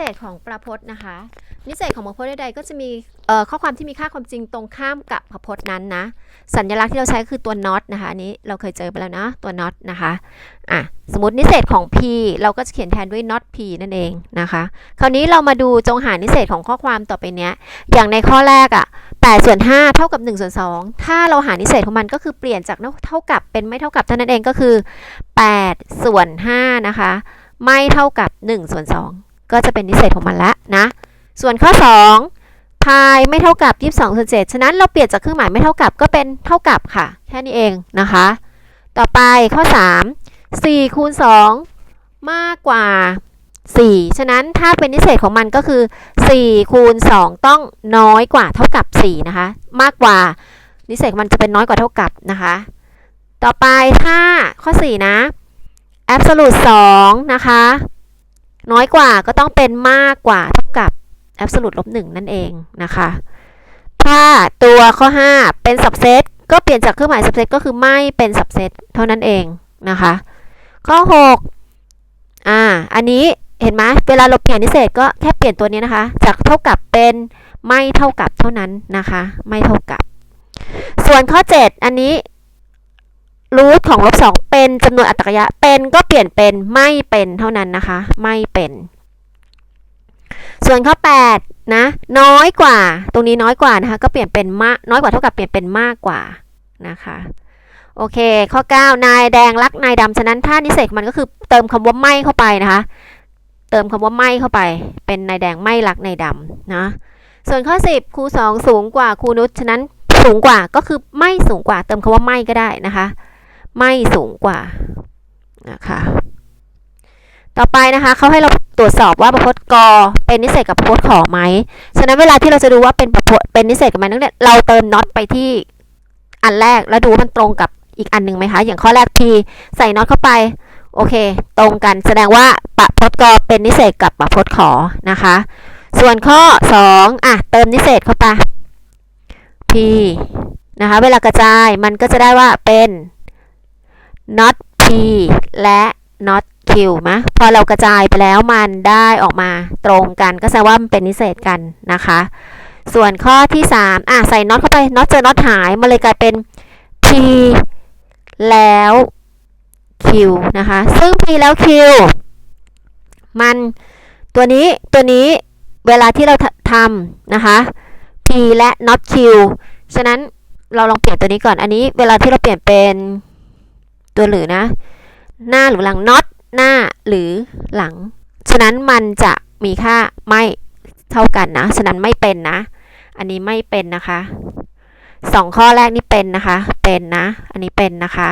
เศษของประพจน์นะคะ นิเศษของประพจน์ใดๆก็จะมีข้อความที่มีค่าความจริงตรงข้ามกับประพจน์นั้นนะ สัญลักษณ์ที่เราใช้คือตัว not นะคะอันนี้เราเคยเจอไปแล้วนะตัว not นะคะอะสมมตินิเศษของ p เราก็จะเขียนแทนด้วย not p นั่นเองนะคะ คราวนี้เรามาดูจงหานิเศษของข้อความต่อไปเนี้ย อย่างในข้อแรกอะ8ส่วน5เท่ากับ1ส่วน2ถ้าเราหานิเศษของมันก็คือเปลี่ยนจากเท่ากับเป็นไม่เท่ากับเท่านั้นเองก็คือ8ส่วน5นะคะไม่เท่ากับ1ส่วน2 ก็จะเป็นนิเศษของมันละนะ ส่วนข้อ 2 พายไม่เท่ากับ 22ส่วน7ฉะนั้นเราเปลี่ยนจากเครื่องหมายไม่เท่ากับก็เป็นเท่ากับค่ะ แค่นี้เองนะคะ ต่อไปข้อ 3 4คูณ2มากกว่า 4 ฉะนั้นถ้าเป็นนิเศษของมันก็คือ4คูณ2ต้องน้อยกว่าเท่ากับ 4 นะคะ มากกว่านิเศษมันจะเป็นน้อยกว่าเท่ากับนะคะ ต่อไปถ้าข้อ 4 นะ absolute 2 นะคะ น้อยกว่าก็ต้องเป็นมากกว่าเท่ากับ absolute ลบ1นั่นเองนะคะ ถ้าตัวข้อ 5 เป็น subset ก็เปลี่ยนจากเครื่องหมาย subset ก็คือไม่เป็น subset เท่านั้นเองนะคะ ข้อ 6 อ่า อันนี้เห็นไหมเวลาเราเปลี่ยนนิเศษก็แค่เปลี่ยนตัวนี้นะคะ จากเท่ากับเป็นไม่เท่ากับเท่านั้นนะคะ ไม่เท่ากับ ส่วนข้อ 7 อันนี้ รูทของลบ2เป็นจำนวนอัตรกยะเป็นก็เปลี่ยนเป็นไม่เป็นเท่านั้นนะคะ ไม่เป็น ส่วนข้อ8นะน้อยกว่า ตรงนี้น้อยกว่านะคะ ก็เปลี่ยนเป็นมากน้อยกว่าเท่ากับเปลี่ยนเป็นมากกว่านะคะโอเค ข้อ 9 นายแดงรักนายดำฉะนั้นถ้านิเศษมันก็คือเติมคำว่าไม่เข้าไปนะคะ เติมคำว่าไม่เข้าไป เป็นนายแดงไม่รักนายดำนะ ส่วนข้อ 10ครู2สูงกว่าครูนุชฉะนั้นสูงกว่าก็คือไม่สูงกว่า เติมคำว่าไม่ก็ได้นะคะ ไม่สูงกว่านะคะต่อไปนะคะเขาให้เราตรวจสอบว่าประพจน์กเป็นนิเศษกับประพจน์ขอไหมฉะนั้นเวลาที่เราจะดูว่าเป็นประพจน์เป็นนิเศษกับมันเนี่ยเราเติม not ไปที่อันแรกแล้วดูว่ามันตรงกับอีกอันหนึ่งไหมคะ อย่างข้อแรก p ใส่ not เข้าไปโอเค ตรงกันแสดงว่าประพจน์กเป็นนิเศษกับประพจน์ขอนะคะ ส่วนข้อ 2อะเติมนิเศษเข้าไป p นะคะ เวลากระจายมันก็จะได้ว่าเป็น not p และ not q มะพอเรากระจายไปแล้วมันได้ออกมาตรงกันก็แสดงว่ามันเป็นนิเศษกันนะคะ ส่วนข้อที่ 3 อะ ใส่ not เข้าไป not เจอ not หายมันเลยกลายเป็น p แล้ว q นะคะ ซึ่ง p แล้ว q มันตัวนี้ตัวนี้เวลาที่เราทำนะคะ p และ not q ฉะนั้นเราลองเปลี่ยนตัวนี้ก่อน อันนี้เวลาที่เราเปลี่ยนเป็น ตัวหรือนะ หน้าหรือหลัง not หน้าหรือหลัง ฉะนั้นมันจะมีค่าไม่เท่ากันนะ ฉะนั้นไม่เป็นนะ อันนี้ไม่เป็นนะคะสองข้อแรกนี่เป็นนะคะ เป็นนะ อันนี้เป็นนะคะ